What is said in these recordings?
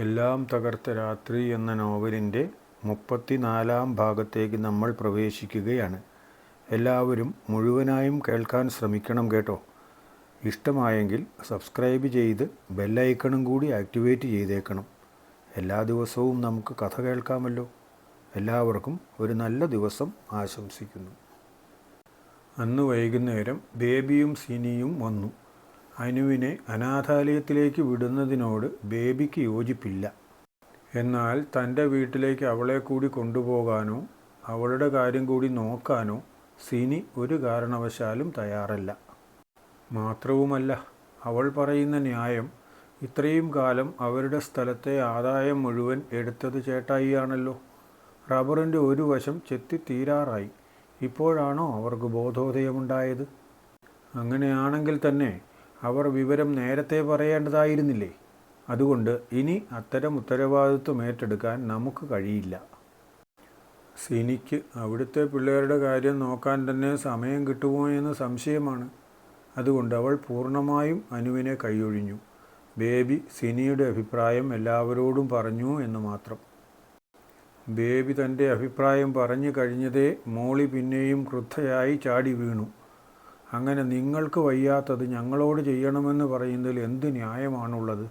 എല്ലാം തകർത്ത രാത്രി എന്ന നോവലിന്റെ മുപ്പത്തിനാലാം ഭാഗത്തേക്ക് നമ്മൾ പ്രവേശിക്കുകയാണ്. എല്ലാവരും മുഴുവനായും കേൾക്കാൻ ശ്രമിക്കണം കേട്ടോ. ഇഷ്ടമായെങ്കിൽ സബ്സ്ക്രൈബ് ചെയ്ത് ബെല്ലൈക്കണും കൂടി ആക്ടിവേറ്റ് ചെയ്തേക്കണം. എല്ലാ ദിവസവും നമുക്ക് കഥ കേൾക്കാമല്ലോ. എല്ലാവർക്കും ഒരു നല്ല ദിവസം ആശംസിക്കുന്നു. അന്ന് വൈകുന്നേരം ബേബിയും സിനിയും വന്നു. അനുവിനെ അനാഥാലയത്തിലേക്ക് വിടുന്നതിനോട് ബേബിക്ക് യോജിപ്പില്ല. എന്നാൽ തന്റെ വീട്ടിലേക്ക് അവളെ കൂടി കൊണ്ടുപോകാനോ അവളുടെ കാര്യം കൂടി നോക്കാനോ സിനി ഒരു കാരണവശാലും തയ്യാറല്ല. മാത്രവുമല്ല അവൾ പറയുന്ന ന്യായം ഇത്രയും കാലം അവരുടെ സ്ഥലത്തെ ആദായം മുഴുവൻ എടുത്തത് ചേട്ടായിയാണല്ലോ. റബ്ബറിന്റെ ഒരു വശം ചെത്തി തീരാറായി. ഇപ്പോഴാണോ അവർക്ക് ബോധോദയമുണ്ടായത്? അങ്ങനെയാണെങ്കിൽ തന്നെ അവർ വിവരം നേരത്തെ പറയേണ്ടതായിരുന്നില്ലേ? അതുകൊണ്ട് ഇനി അത്തരം ഉത്തരവാദിത്വം ഏറ്റെടുക്കാൻ നമുക്ക് കഴിയില്ല. സിനിക്ക് അവിടുത്തെ പിള്ളേരുടെ കാര്യം നോക്കാൻ തന്നെ സമയം കിട്ടുമോ എന്ന് സംശയമാണ്. അതുകൊണ്ട് അവൾ പൂർണമായും അനുവിനെ കൈയൊഴിഞ്ഞു. ബേബി സിനിയുടെ അഭിപ്രായം എല്ലാവരോടും പറഞ്ഞു എന്ന് മാത്രം. ബേബി തന്റെ അഭിപ്രായം പറഞ്ഞു കഴിഞ്ഞതേ മോളി പിന്നെയും ക്രുദ്ധയായി ചാടി വീണു. അങ്ങനെ നിങ്ങൾക്ക് വയ്യാത്തത് ഞങ്ങളോട് ചെയ്യണമെന്ന് പറയുന്നതിൽ എന്ത് ന്യായമാണുള്ളത്?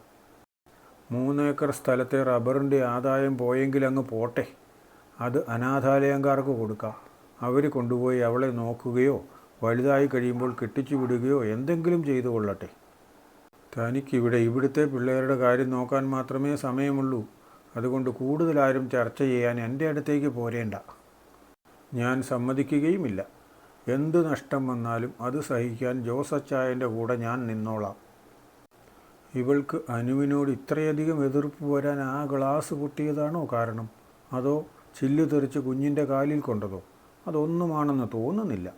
മൂന്നേക്കർ സ്ഥലത്തെ റബ്ബറിന്റെ ആദായം പോയെങ്കിൽ അങ്ങ് പോട്ടെ. അത് അനാഥാലയംകാർക്ക് കൊടുക്കാം. അവർ കൊണ്ടുപോയി അവളെ നോക്കുകയോ വലുതായി കഴിയുമ്പോൾ കെട്ടിച്ചു വിടുകയോ എന്തെങ്കിലും ചെയ്തു കൊള്ളട്ടെ. തനിക്കിവിടെ ഇവിടുത്തെ പിള്ളേരുടെ കാര്യം നോക്കാൻ മാത്രമേ സമയമുള്ളൂ. അതുകൊണ്ട് കൂടുതലാരും ചർച്ച ചെയ്യാൻ എന്റെ അടുത്തേക്ക് പോരേണ്ട. ഞാൻ സമ്മതിക്കുകയുമില്ല. എന്ത് നഷ്ടം വന്നാലും അത് സഹിക്കാൻ ജോസച്ചായന്റെ കൂടെ ഞാൻ നിന്നോളാം. ഇവൾക്ക് അനുവിനോട് ഇത്രയധികം എതിർപ്പ് വരാൻ ആ ഗ്ലാസ് പൊട്ടിയതാണോ കാരണം? അതോ ചില്ല് തെറിച്ച് കുഞ്ഞിന്റെ കാലിൽ കൊണ്ടതോ? അതൊന്നുമാണെന്ന് തോന്നുന്നില്ല.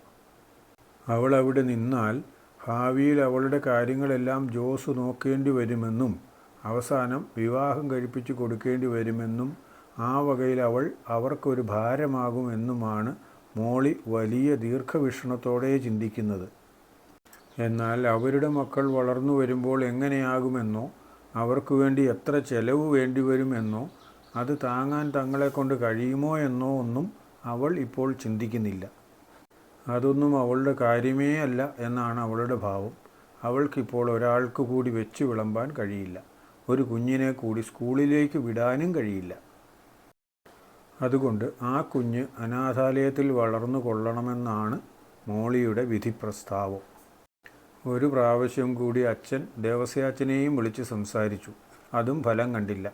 അവൾ അവിടെ നിന്നാൽ ഭാവിയിൽ അവളുടെ കാര്യങ്ങളെല്ലാം ജോസ് നോക്കേണ്ടി വരുമെന്നും അവസാനം വിവാഹം കഴിപ്പിച്ച് കൊടുക്കേണ്ടി വരുമെന്നും ആ വകയിൽ അവൾ അവർക്കൊരു ഭാരമാകുമെന്നുമാണ് മോളി വലിയ ദീർഘവീക്ഷണത്തോടെ ചിന്തിക്കുന്നത്. എന്നാൽ അവരുടെ മക്കൾ വളർന്നു വരുമ്പോൾ എങ്ങനെയാകുമെന്നോ അവർക്ക് വേണ്ടി എത്ര ചെലവ് വേണ്ടിവരുമെന്നോ അത് താങ്ങാൻ തങ്ങളെ കൊണ്ട് കഴിയുമോ എന്നോ ഒന്നും അവൾ ഇപ്പോൾ ചിന്തിക്കുന്നില്ല. അതൊന്നും അവളുടെ കാര്യമേ അല്ല എന്നാണ് അവളുടെ ഭാവം. അവൾക്കിപ്പോൾ ഒരാൾക്ക് കൂടി വെച്ച് വിളമ്പാൻ കഴിയില്ല. ഒരു കുഞ്ഞിനെ കൂടി സ്കൂളിലേക്ക് വിടാനും കഴിയില്ല. അതുകൊണ്ട് ആ കുഞ്ഞ് അനാഥാലയത്തിൽ വളർന്നു കൊള്ളണമെന്നാണ് മോളിയുടെ വിധിപ്രസ്താവം. ഒരു പ്രാവശ്യം കൂടി അച്ഛൻ ദേവസ്യാച്ചനെയും വിളിച്ച് സംസാരിച്ചു. അതും ഫലം കണ്ടില്ല.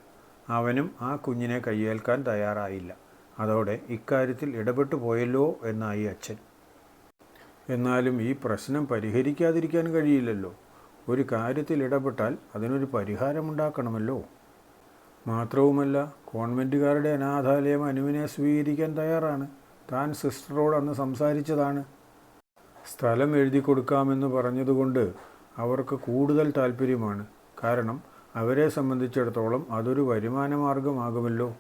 അവനും ആ കുഞ്ഞിനെ കയ്യേൽക്കാൻ തയ്യാറായില്ല. അതോടെ ഇക്കാര്യത്തിൽ ഇടപെട്ടു പോയല്ലോ എന്നായി അച്ഛൻ. എന്നാലും ഈ പ്രശ്നം പരിഹരിക്കാതിരിക്കാൻ കഴിയില്ലല്ലോ. ഒരു കാര്യത്തിൽ ഇടപെട്ടാൽ അതിനൊരു പരിഹാരമുണ്ടാക്കണമല്ലോ. മാത്രവുമല്ല കോൺവെന്റുകാരുടെ അനാഥാലയം അനുവിനെ സ്വീകരിക്കാൻ തയ്യാറാണ്. താൻ സിസ്റ്ററോട് അന്ന് സംസാരിച്ചതാണ്. സ്ഥലം എഴുതി കൊടുക്കാമെന്ന് പറഞ്ഞതുകൊണ്ട് അവർക്ക് കൂടുതൽ താല്പര്യമാണ് കാരണം അവരെ സംബന്ധിച്ചിടത്തോളം അതൊരു വരുമാന മാർഗമാകുമല്ലോ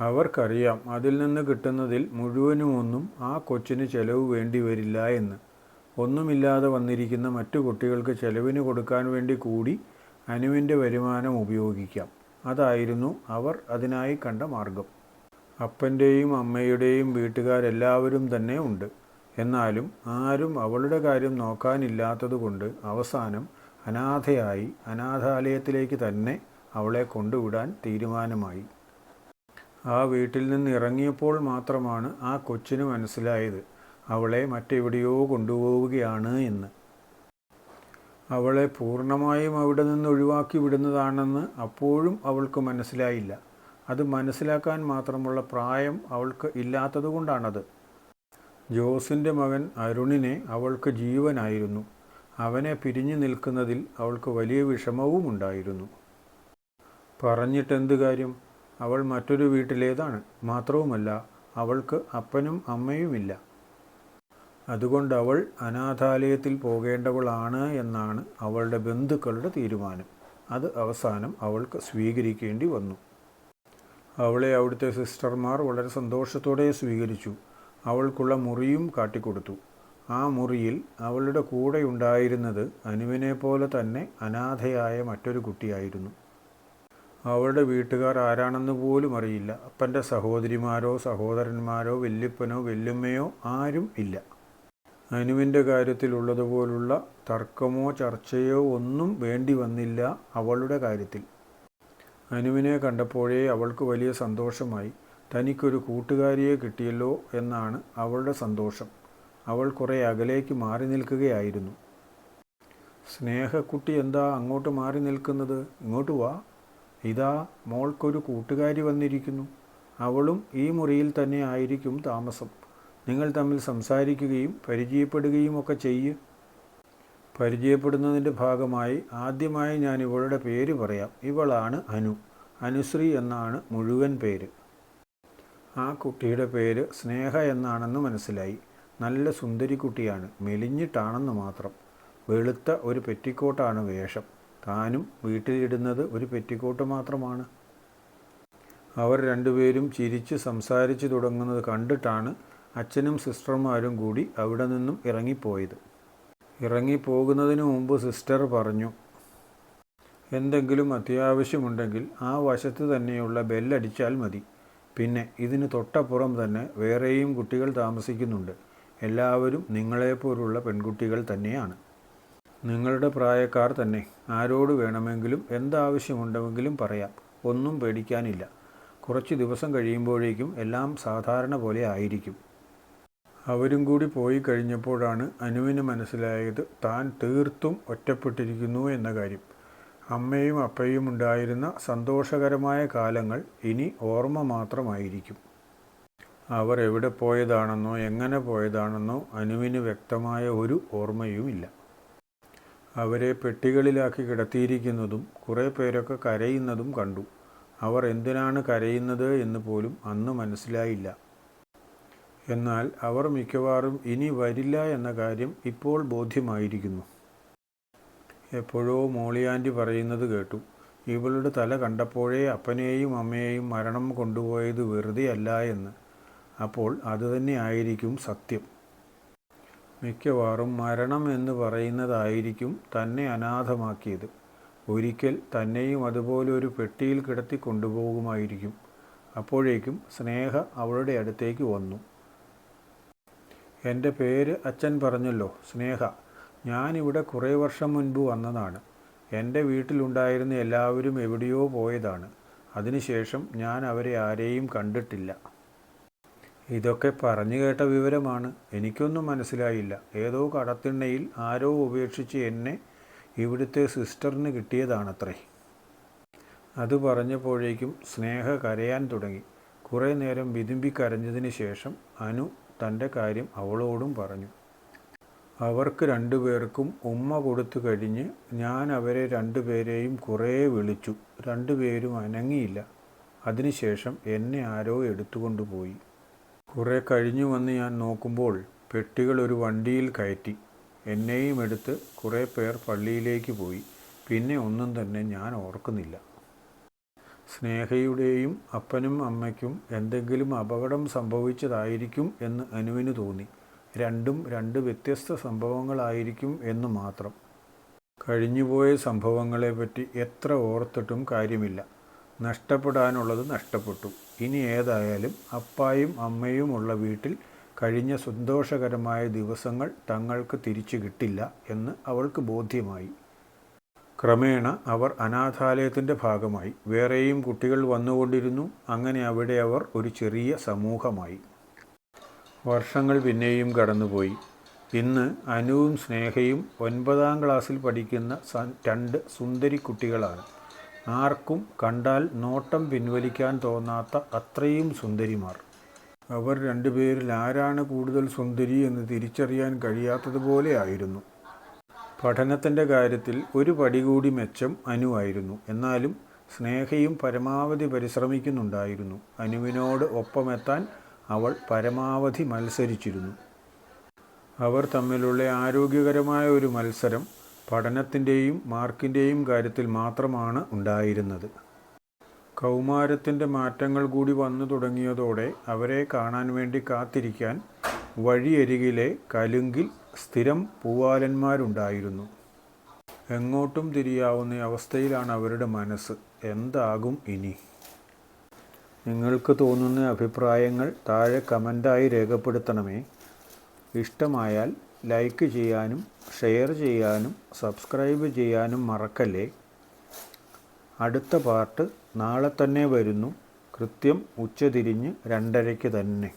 അവർക്കറിയാം അതിൽ നിന്ന് കിട്ടുന്നതിൽ മുഴുവനുമൊന്നും ആ കൊച്ചിന് ചെലവ് വേണ്ടി വരില്ല എന്ന്. ഒന്നുമില്ലാതെ വന്നിരിക്കുന്ന മറ്റു കുട്ടികൾക്ക് ചെലവിന് കൊടുക്കാൻ വേണ്ടി കൂടി അനുവിന്റെ വരുമാനം ഉപയോഗിക്കാം. അതായിരുന്നു അവർ അതിനായി കണ്ട മാർഗം. അപ്പന്റെയും അമ്മയുടെയും വീട്ടുകാരെല്ലാവരും തന്നെ ഉണ്ട്. എന്നാലും ആരും അവളുടെ കാര്യം നോക്കാനില്ലാത്തതുകൊണ്ട് അവസാനം അനാഥയായി അനാഥാലയത്തിലേക്ക് തന്നെ അവളെ കൊണ്ടുവിടാൻ തീരുമാനമായി. ആ വീട്ടിൽ നിന്ന് ഇറങ്ങിയപ്പോൾ മാത്രമാണ് ആ കൊച്ചിന് മനസ്സിലായത് അവളെ മറ്റെവിടെയോ കൊണ്ടുപോവുകയാണ് എന്ന്. അവളെ പൂർണമായും അവിടെ നിന്ന് ഒഴിവാക്കി വിടുന്നതാണെന്ന് അപ്പോഴും അവൾക്ക് മനസ്സിലായില്ല. അത് മനസ്സിലാക്കാൻ മാത്രമുള്ള പ്രായം അവൾക്ക് ഇല്ലാത്തതുകൊണ്ടാണത്. ജോസിന്റെ മകൻ അരുണിനെ അവൾക്ക് ജീവനായിരുന്നു. അവനെ പിരിഞ്ഞു നിൽക്കുന്നതിൽ അവൾക്ക് വലിയ വിഷമവും ഉണ്ടായിരുന്നു. പറഞ്ഞിട്ടെന്ത് കാര്യം? അവൾ മറ്റൊരു വീട്ടിലേതാണ്. മാത്രവുമല്ല അവൾക്ക് അപ്പനും അമ്മയുമില്ല. അതുകൊണ്ട് അവൾ അനാഥാലയത്തിൽ പോകേണ്ടവളാണ് എന്നാണ് അവളുടെ ബന്ധുക്കളുടെ തീരുമാനം. അത് അവസാനം അവൾക്ക് സ്വീകരിക്കേണ്ടി വന്നു. അവളെ അവിടുത്തെ സിസ്റ്റർമാർ വളരെ സന്തോഷത്തോടെ സ്വീകരിച്ചു. അവൾക്കുള്ള മുറിയും കാട്ടിക്കൊടുത്തു. ആ മുറിയിൽ അവളുടെ കൂടെ ഉണ്ടായിരുന്നത് അനുവിനെ പോലെ തന്നെ അനാഥയായ മറ്റൊരു കുട്ടിയായിരുന്നു. അവളുടെ വീട്ടുകാർ ആരാണെന്ന് പോലും അറിയില്ല. അപ്പന്റെ സഹോദരിമാരോ സഹോദരന്മാരോ വല്യപ്പനോ വല്യമ്മയോ ആരും ഇല്ല. അനുവിന്റെ കാര്യത്തിലുള്ളതുപോലുള്ള തർക്കമോ ചർച്ചയോ ഒന്നും വേണ്ടി വന്നില്ല അവളുടെ കാര്യത്തിൽ. അനുവിനെ കണ്ടപ്പോഴേ അവൾക്ക് വലിയ സന്തോഷമായി. തനിക്കൊരു കൂട്ടുകാരിയെ കിട്ടിയല്ലോ എന്നാണ് അവളുടെ സന്തോഷം. അവൾ കുറേ അകലേക്ക് മാറി നിൽക്കുകയായിരുന്നു. സ്നേഹക്കുട്ടി എന്താ അങ്ങോട്ട് മാറി നിൽക്കുന്നത്? ഇങ്ങോട്ട് വാ. ഇതാ മോൾക്കൊരു കൂട്ടുകാരി വന്നിരിക്കുന്നു. അവളും ഈ മുറിയിൽ തന്നെ ആയിരിക്കും താമസം. നിങ്ങൾ തമ്മിൽ സംസാരിക്കുകയും പരിചയപ്പെടുകയും ഒക്കെ ചെയ്യൂ. പരിചയപ്പെടുന്നതിന്റെ ഭാഗമായി ആദ്യമായി ഞാൻ ഇവളുടെ പേര് പറയാം. ഇവളാണ് അനു. അനുശ്രീ എന്നാണ് മുഴുവൻ പേര്. ആ കുട്ടിയുടെ പേര് സ്നേഹ എന്നാണെന്ന് മനസ്സിലായി. നല്ല സുന്ദരി കുട്ടിയാണ്. മെലിഞ്ഞിട്ടാണെന്ന് മാത്രം. വെളുത്ത ഒരു പെറ്റിക്കോട്ടാണ് വേഷം. താനും വീട്ടിലിടുന്നത് ഒരു പെറ്റിക്കോട്ട് മാത്രമാണ്. അവർ രണ്ടുപേരും ചിരിച്ച് സംസാരിച്ചു തുടങ്ങുന്നത് കണ്ടിട്ടാണ് അച്ഛനും സിസ്റ്റർമാരും കൂടി അവിടെ നിന്നും ഇറങ്ങിപ്പോയത്. ഇറങ്ങിപ്പോകുന്നതിന് മുമ്പ് സിസ്റ്റർ പറഞ്ഞു എന്തെങ്കിലും അത്യാവശ്യമുണ്ടെങ്കിൽ ആ വശത്ത് തന്നെയുള്ള ബെല്ലടിച്ചാൽ മതി. പിന്നെ ഇതിന് തൊട്ടപ്പുറം തന്നെ വേറെയും കുട്ടികൾ താമസിക്കുന്നുണ്ട്. എല്ലാവരും നിങ്ങളെപ്പോലുള്ള പെൺകുട്ടികൾ തന്നെയാണ്. നിങ്ങളുടെ പ്രായക്കാർ തന്നെ. ആരോട് വേണമെങ്കിലും എന്താവശ്യമുണ്ടെങ്കിലും പറയാം. ഒന്നും പേടിക്കാനില്ല. കുറച്ച് ദിവസം കഴിയുമ്പോഴേക്കും എല്ലാം സാധാരണ പോലെ ആയിരിക്കും. അവരും കൂടി പോയി കഴിഞ്ഞപ്പോഴാണ് അനുവിന് മനസ്സിലായത് താൻ തീർത്തും ഒറ്റപ്പെട്ടിരിക്കുന്നു എന്ന കാര്യം. അമ്മയും അപ്പയും ഉണ്ടായിരുന്ന സന്തോഷകരമായ കാലങ്ങൾ ഇനി ഓർമ്മ മാത്രമായിരിക്കും. അവർ എവിടെ പോയതാണെന്നോ എങ്ങനെ പോയതാണെന്നോ അനുവിന് വ്യക്തമായ ഒരു ഓർമ്മയുമില്ല. അവരെ പെട്ടികളിലാക്കി കിടത്തിയിരിക്കുന്നതും കുറേ പേരൊക്കെ കരയുന്നതും കണ്ടു. അവർ എന്തിനാണ് കരയുന്നത് എന്ന് പോലും അന്ന് മനസ്സിലായില്ല. എന്നാൽ അവർ മിക്കവാറും ഇനി വരില്ല എന്ന കാര്യം ഇപ്പോൾ ബോധ്യമായിരിക്കുന്നു. എപ്പോഴോ മോളിയാന്റി പറയുന്നത് കേട്ടു. ഇവളുടെ തല കണ്ടപ്പോഴേ അപ്പനെയും അമ്മയെയും മരണം കൊണ്ടുപോയത് വെറുതെ അല്ല എന്ന്. അപ്പോൾ ആയിരിക്കും സത്യം. മിക്കവാറും മരണം എന്ന് പറയുന്നതായിരിക്കും തന്നെ അനാഥമാക്കിയത്. ഒരിക്കൽ തന്നെയും അതുപോലെ ഒരു പെട്ടിയിൽ കിടത്തി കൊണ്ടുപോകുമായിരിക്കും. അപ്പോഴേക്കും സ്നേഹ അവളുടെ അടുത്തേക്ക് വന്നു. എന്റെ പേര് അച്ഛൻ പറഞ്ഞല്ലോ സ്നേഹ. ഞാനിവിടെ കുറേ വർഷം മുൻപ് വന്നതാണ്. എന്റെ വീട്ടിലുണ്ടായിരുന്ന എല്ലാവരും എവിടെയോ പോയതാണ്. അതിനുശേഷം ഞാൻ അവരെ ആരെയും കണ്ടിട്ടില്ല. ഇതൊക്കെ പറഞ്ഞു കേട്ട വിവരമാണ്. എനിക്കൊന്നും മനസ്സിലായില്ല. ഏതോ കടത്തിണ്ണയിൽ ആരോ ഉപേക്ഷിച്ച് എന്നെ ഇവിടുത്തെ സിസ്റ്ററിന് കിട്ടിയതാണത്രേ. അത് പറഞ്ഞപ്പോഴേക്കും സ്നേഹ കരയാൻ തുടങ്ങി. കുറേ നേരം വിതുമ്പി കരഞ്ഞതിന് ശേഷം അനു തന്റെ കാര്യം അവളോടും പറഞ്ഞു. അവർക്ക് രണ്ടുപേർക്കും ഉമ്മ കൊടുത്തു കഴിഞ്ഞ് ഞാൻ അവരെ രണ്ടുപേരെയും കുറേ വിളിച്ചു. രണ്ടുപേരും അനങ്ങിയില്ല. അതിനുശേഷം എന്നെ ആരോ എടുത്തുകൊണ്ടുപോയി കുറേ കഴിഞ്ഞു വന്ന് ഞാൻ നോക്കുമ്പോൾ പെട്ടികൾ ഒരു വണ്ടിയിൽ കയറ്റി. എന്നെയും എടുത്ത് കുറേ പേർ പള്ളിയിലേക്ക് പോയി. പിന്നെ ഒന്നും തന്നെ ഞാൻ ഓർക്കുന്നില്ല. സ്നേഹയുടെയും അപ്പനും അമ്മയ്ക്കും എന്തെങ്കിലും അപകടം സംഭവിച്ചതായിരിക്കും എന്ന് അനുവിന് തോന്നി. രണ്ടും രണ്ട് വ്യത്യസ്ത സംഭവങ്ങളായിരിക്കും എന്ന് മാത്രം. കഴിഞ്ഞുപോയ സംഭവങ്ങളെപ്പറ്റി എത്ര ഓർത്തിട്ടും കാര്യമില്ല. നഷ്ടപ്പെടാനുള്ളത് നഷ്ടപ്പെട്ടു. ഇനി ഏതായാലും അപ്പായും അമ്മയുമുള്ള വീട്ടിൽ കഴിഞ്ഞ സന്തോഷകരമായ ദിവസങ്ങൾ തങ്ങൾക്ക് തിരിച്ചു കിട്ടില്ല എന്ന് അവൾക്ക് ബോധ്യമായി. ക്രമേണ അവർ അനാഥാലയത്തിന്റെ ഭാഗമായി. വേറെയും കുട്ടികൾ വന്നുകൊണ്ടിരുന്നു. അങ്ങനെ അവിടെ അവർ ഒരു ചെറിയ സമൂഹമായി. വർഷങ്ങൾ പിന്നെയും കടന്നുപോയി. ഇന്ന് അനുവും സ്നേഹയും ഒൻപതാം ക്ലാസ്സിൽ പഠിക്കുന്ന രണ്ട് സുന്ദരി കുട്ടികളാണ്. ആർക്കും കണ്ടാൽ നോട്ടം പിൻവലിക്കാൻ തോന്നാത്ത അത്രയും സുന്ദരിമാർ. അവർ രണ്ടുപേരിൽ ആരാണ് കൂടുതൽ സുന്ദരി എന്ന് തിരിച്ചറിയാൻ കഴിയാത്തതുപോലെ ആയിരുന്നു. പഠനത്തിന്റെ കാര്യത്തിൽ ഒരു പടി കൂടി മെച്ചം അനുവായിരുന്നു എന്നാലും സ്നേഹയും പരമാവധി പരിശ്രമിക്കുന്നുണ്ടായിരുന്നു. അനുവിനോട് ഒപ്പമെത്താൻ അവൾ പരമാവധി മത്സരിച്ചിരുന്നു. അവർ തമ്മിലുള്ള ആരോഗ്യകരമായ ഒരു മത്സരം പഠനത്തിന്റെയും മാർക്കിന്റെയും കാര്യത്തിൽ മാത്രമാണ് ഉണ്ടായിരുന്നത്. കൗമാരത്തിന്റെ മാറ്റങ്ങൾ കൂടി വന്നു തുടങ്ങിയതോടെ അവരെ കാണാൻ വേണ്ടി കാത്തിരിക്കാൻ വഴിയരികിലെ കലുങ്കിൽ സ്ഥിരം പൂവാലന്മാരുണ്ടായിരുന്നു. എങ്ങോട്ടും തിരിയാവുന്ന അവസ്ഥയിലാണ് അവരുടെ മനസ്സ്. എന്താകും ഇനി? നിങ്ങൾക്ക് തോന്നുന്ന അഭിപ്രായങ്ങൾ താഴെ കമന്റായി രേഖപ്പെടുത്തണമേ. ഇഷ്ടമായാൽ ലൈക്ക് ചെയ്യാനും ഷെയർ ചെയ്യാനും സബ്സ്ക്രൈബ് ചെയ്യാനും മറക്കല്ലേ? അടുത്ത പാർട്ട് നാളെ തന്നെ വരുന്നു. കൃത്യം ഉച്ചതിരിഞ്ഞ് രണ്ടരയ്ക്ക് തന്നെ.